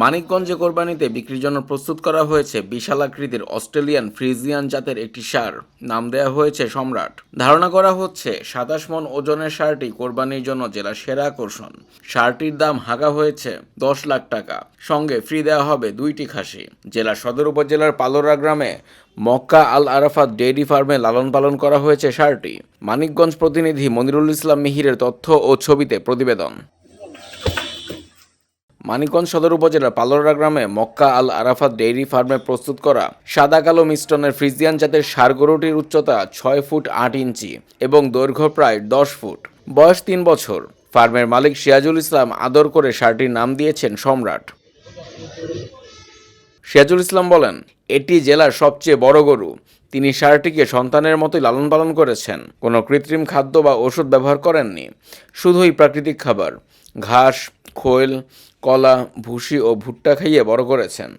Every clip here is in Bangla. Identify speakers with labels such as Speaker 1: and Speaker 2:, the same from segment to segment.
Speaker 1: মানিকগঞ্জে কোরবানিতে বিক্রির জন্য প্রস্তুত করা হয়েছে বিশাল আকৃতির অস্ট্রেলিয়ান ফ্রিজিয়ান জাতের একটি সার। নাম দেওয়া হয়েছে সম্রাট। ধারণা করা হচ্ছে সাতাশ মন ওজনের সারটি কোরবানির জন্য জেলার সেরা আকর্ষণ। সারটির দাম হাঁকা হয়েছে দশ লাখ টাকা। সঙ্গে ফ্রি দেওয়া হবে দুইটি খাসি। জেলার সদর উপজেলার পালোরা গ্রামে মক্কা আল আরাফাত ডেইরি ফার্মে লালন পালন করা হয়েছে সারটি। মানিকগঞ্জ প্রতিনিধি মনিরুল ইসলাম মিহিরের তথ্য ও ছবিতে প্রতিবেদন। মানিকগঞ্জ সদর উপজেলার পালোরা গ্রামে মক্কা আল আরাফাত ডেইরি ফার্মে প্রস্তুত করা সাদা কালো মিষ্টনের ফ্রিজিয়ান জাতের সার গরুটির উচ্চতা ছয় ফুট আট ইঞ্চি এবং দৈর্ঘ্য প্রায় দশ ফুট। বয়স তিন বছর। ফার্মের মালিক সিয়াজুল ইসলাম আদর করে সারটির নাম দিয়েছেন সম্রাট। সিয়াজুল ইসলাম বলেন, এটি জেলার সবচেয়ে বড় গরু। তিনি সারটিকে সন্তানের মতোই লালন পালন করেছেন। কোনো কৃত্রিম খাদ্য বা ওষুধ ব্যবহার করেননি। শুধুই প্রাকৃতিক খাবার। ঘাস খোল, কলা, ভুসি ও ভুট্টা খাইয়ে বড় করেছেন।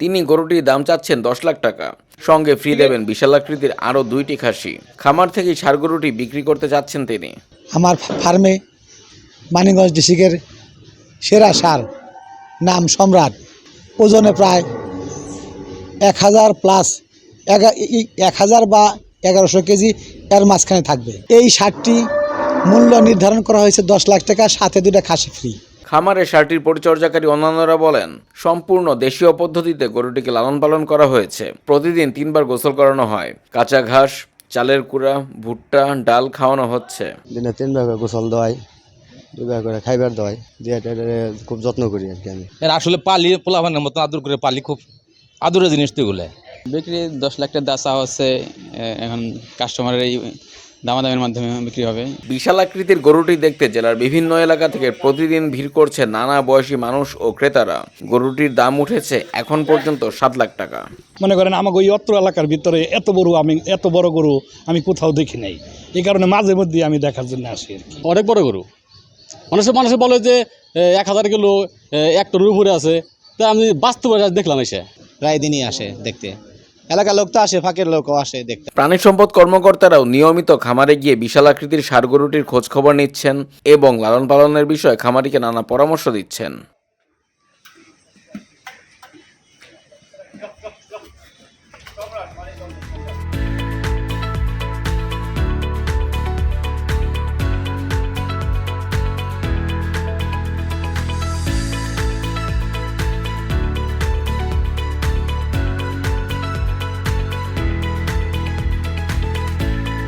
Speaker 1: তিনি গরুটির দাম চাচ্ছেন দশ লাখ টাকা। সঙ্গে ফ্রি দেবেন বিশাল আকৃতির আরও দুইটি খাসি। খামার থেকেই সার গরুটি বিক্রি করতে চাচ্ছেন তিনি।
Speaker 2: আমার ফার্মে মানিগঞ্জ ডিস্ট্রিক্টের সেরা সার, নাম সম্রাট। ওজনে প্রায় এক হাজার প্লাস এক হাজার বা এগারোশো কেজি এর মাঝখানে থাকবে। এই সারটি মূল্য নির্ধারণ করা হয়েছে দশ লাখ টাকা সাথে দুটা খাসি ফ্রি
Speaker 1: খামারে সারটির পরিচর্যাকারী অন্যান্যরা বলেন সম্পূর্ণ দেশীয় পদ্ধতিতে গরুটিকে লালন পালন করা হয়েছে। প্রতিদিন তিনবার গোসল করানো হয়। কাঁচা ঘাস চালের কুড়া ভুট্টা ডাল খাওয়ানো হচ্ছে।
Speaker 3: দিনে তিনবার করে গোসল দেওয়াই দুবার করে খাইবার দেওয়াই দিয়ে খুব যত্ন করি আর কি আমি।
Speaker 4: এর আসলে পালি পোলাভানের মতো আদর করে পালি খুব আদরের জিনিস তো এগুলো।
Speaker 5: বিক্রি দশ লাখ টাকা দাসা হচ্ছে এখন কাস্টমারের এই দামাদামের মাধ্যমে বিক্রি হবে।
Speaker 1: বিশাল আকৃতির গরুটি দেখতে জেলার বিভিন্ন এলাকা থেকে প্রতিদিন ভিড় করছে নানা বয়সী মানুষ ও ক্রেতারা। গরুটির দাম উঠেছে এখন পর্যন্ত সাত লাখ টাকা।
Speaker 6: মনে করেন আমাকে ওই অত্র এলাকার ভিতরে এত বড় আমি এত বড় গরু আমি কোথাও দেখি নাই। এই কারণে মাঝে মধ্যে আমি দেখার জন্য আসি আর কি।
Speaker 7: অনেক বড় গরু। মানুষে মানুষে বলে যে এক হাজার কিলো এ, এক টনের উপরে আছে। তা আমি বাস্তবে আজ দেখলাম এসে।
Speaker 8: প্রায় দিনই আসে দেখতে। এলাকার লোক তো আসে, ফাঁকের লোকও আসে দেখতে।
Speaker 1: প্রাণী সম্পদ কর্মকর্তারাও নিয়মিত খামারে গিয়ে বিশাল আকৃতির সার গরুটির খোঁজ খবর নিচ্ছেন এবং লালন পালনের বিষয়ে খামারিকে নানা পরামর্শ দিচ্ছেন।